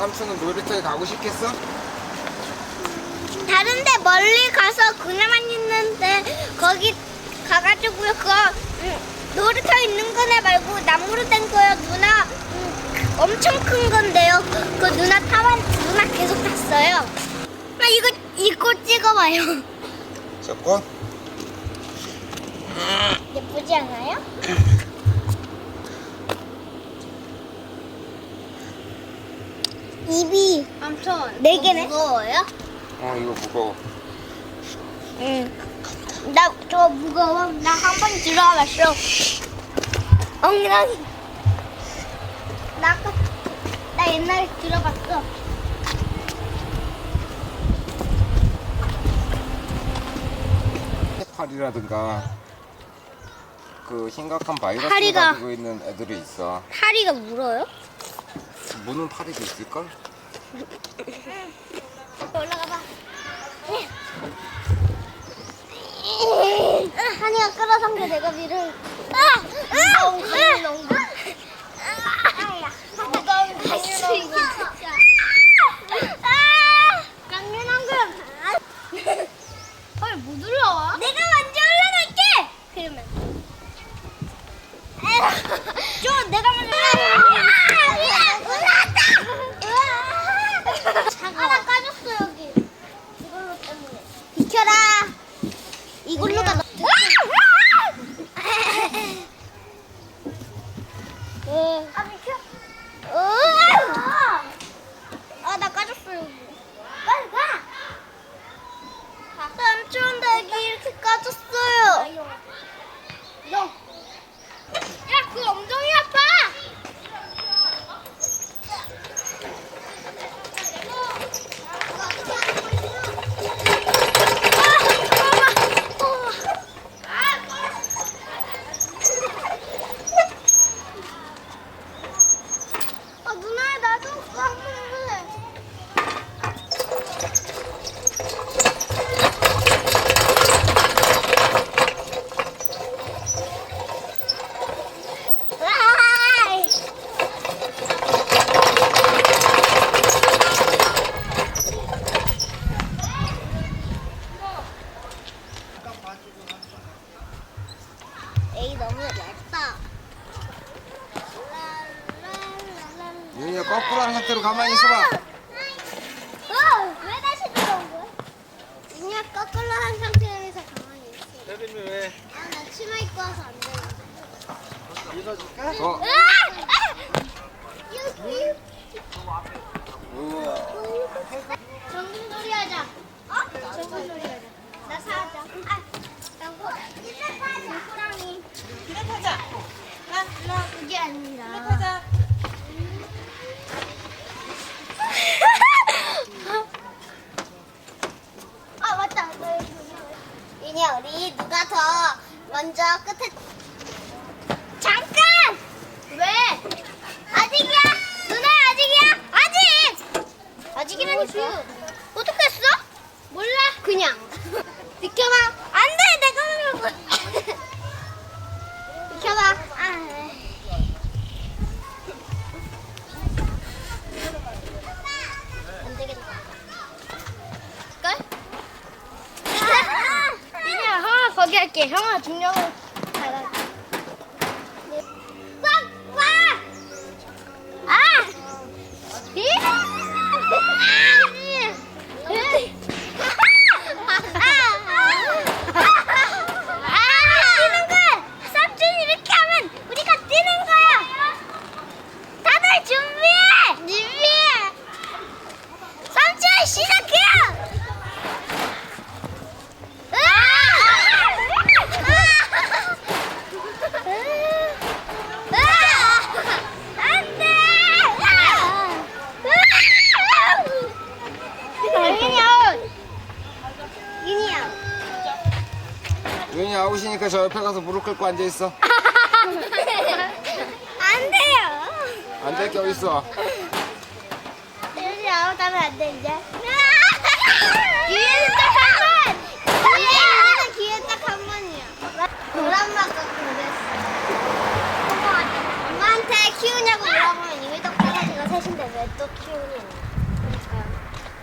삼촌은 놀이터에 가고 싶겠어? 다른데 멀리 가서 그네만 있는데 거기 가가지고요 그거 음, 놀이터 있는 거네 말고 나무로 된 거요 누나 음, 엄청 큰 건데요 그, 그 누나 타만 누나 계속 탔어요 아 이거 이거 찍어봐요 저거? 예쁘지 않아요? 입이 삼촌. 네 개네. 무거워요? 어 이거 무거워 응. 나 저 무거워. 나 한 번 들어봤어. 엉덩이. 나 아까 나 옛날에 들어봤어. 해파리라든가 그 심각한 바이러스를 파리가- 가지고 있는 애들이 있어 파리가 물어요? 무는 파리도 있을걸? 올라가 봐. 한이가 끌어당겨 내가 위를. 아! 무거운 강민 엉덩. 무거운 강민 엉덩. 강민 엉덩. 헐, 못 올라와? 내가 먼저 올라갈게. 그러면. 저 내가 먼저 올라갔다. 하나 까졌어 여기. 이걸로 때문에. 비켜라. 이걸로 가. 아 비켜. 아나 까졌어 여기. 빨리 가. 삼촌 닭이 이렇게 까졌어요. 너. 야, 그 엉덩이 아파. 아, 누나야, 나도 한번 해볼래. 으아이. 에이 너무 얇다. 윤희야 거꾸로 한 상태로 가만히 있어봐 어, 왜 다시 들어온 거야? 그냥 거꾸로 한 상태에서 가만히 있어. 세림이 왜? 아, 나 치마 입고 와서 안 돼. 밀어줄까? 어 으아! 아! 여기. 우와 정신 놀이 하자. 어? 정신 놀이 하자. 나 사자. 아, 나 호, 호랑이. 그래 타자. 나, 나, 그게 아니라. 그래 타자. 아 맞다. 이니야 우리 누가 더 먼저 끝에 잠깐. 왜? 아직이야? 누나 아직이야? 아직. 아직이라니까. 어떻게 했어? 몰라. 그냥. 비켜봐. 할게. 형아 중력을. 꽉! 꽉! 아! 이! 아! 거야! 삼촌 이렇게 하면 우리가 뛰는 거야! 다들! 준비해! 윤희 아웃이니까 저 옆에 가서 무릎 꿇고 앉아 있어 안 돼요. 안될게 어딨어 윤이 아웃하면 안 돼, 이제. 기회는 딱한 번! 기회는 기회 딱한 번이야. 노란맛 같은 그랬어. 엄마한테 키우냐고 물어보면 이미 떡 사가지고 셋인데 왜? 왜또 키우냐?